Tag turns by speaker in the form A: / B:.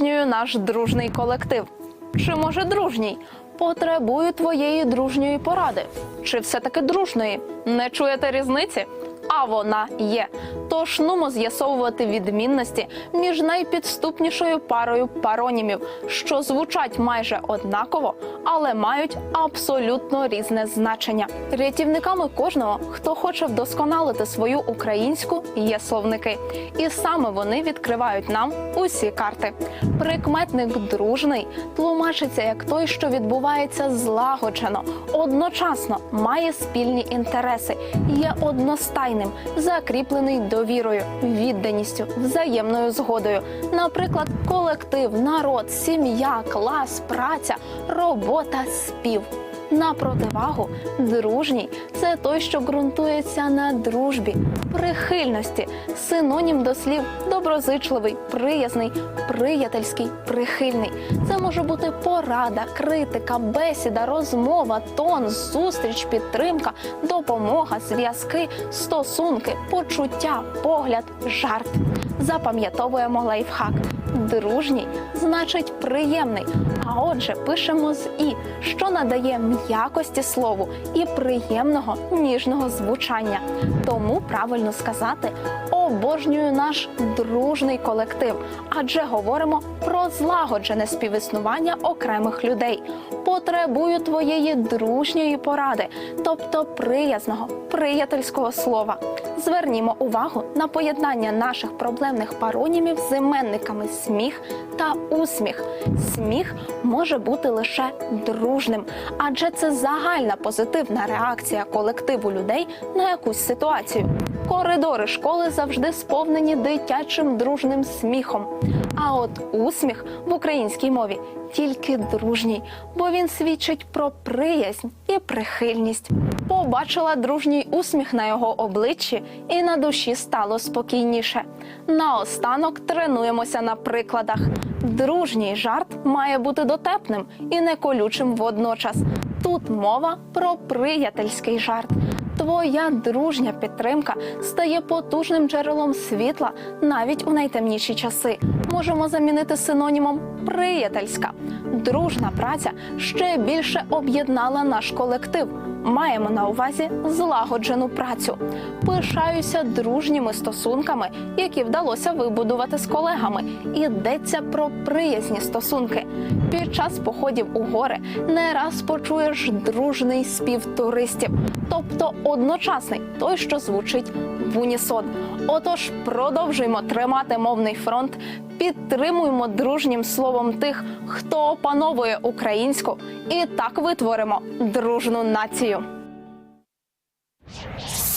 A: Обожнюю наш дружний колектив. Чи може дружній? Потребую твоєї дружньої поради. Чи все-таки дружної? Не чуєте різниці? А вона є. Тож нумо з'ясовувати відмінності між найпідступнішою парою паронімів, що звучать майже однаково, але мають абсолютно різне значення. Рятівниками кожного, хто хоче вдосконалити свою українську, є словники, і саме вони відкривають нам усі карти. Прикметник дружний тлумачиться як той, що відбувається злагоджено, одночасно має спільні інтереси, є одностайним, закріплений довірою, відданістю, взаємною згодою. Наприклад, колектив, народ, сім'я, клас, праця, робота, спів. На противагу, дружній це той, що ґрунтується на дружбі, прихильності, синонім до слів доброзичливий, приязний, приятельський, прихильний. Це може бути порада, критика, бесіда, розмова, тон, зустріч, підтримка, допомога, зв'язки, стосунки, почуття, погляд, жарт. Запам'ятовуємо лайфхак. Дружній значить приємний. А отже, пишемо з і, що надає м'якості слову і приємного ніжного звучання. Тому правильно сказати обожнюю наш дружний колектив, адже говоримо про злагоджене співіснування окремих людей. Потребую твоєї дружньої поради, тобто приязного, приятельського слова. Звернімо увагу на поєднання наших проблемних паронімів з іменниками сміх та усміх. Сміх може бути лише дружним, адже це загальна позитивна реакція колективу людей на якусь ситуацію. Коридори школи завжди сповнені дитячим дружним сміхом. А от усміх в українській мові тільки дружній, бо він свідчить про приязнь і прихильність. Побачила дружній усміх на його обличчі, і на душі стало спокійніше. Наостанок тренуємося на прикладах. Дружній жарт має бути дотепним і не колючим водночас. Тут мова про приятельський жарт. Твоя дружня підтримка стає потужним джерелом світла навіть у найтемніші часи. Можемо замінити синонімом приятельська. Дружна праця ще більше об'єднала наш колектив. Маємо на увазі злагоджену працю. Пишаюся дружніми стосунками, які вдалося вибудувати з колегами. Йдеться про приязні стосунки. Під час походів у гори не раз почуєш дружний спів туристів, тобто одночасний той, що звучить в унісон. Отож, продовжуємо тримати мовний фронт, підтримуємо дружнім словом тих, хто опановує українську, і так витворимо дружну націю. Thank you.